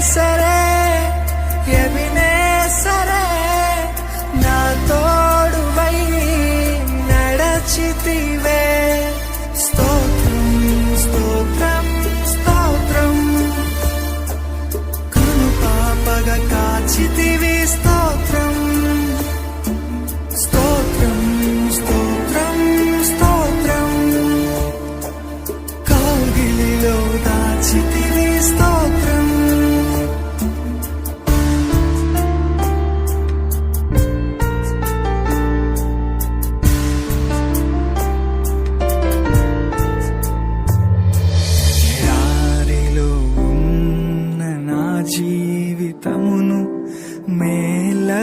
సరే ఎవినే సరే నా తోడువై నడచితివే. స్తోత్రం స్తోత్రం స్తోత్రం. కృపాపగ కాచితివి స్తోత్రం. స్తోత్రం స్తోత్రం స్తోత్రం. కౌగిలిలో జీవితమును మేల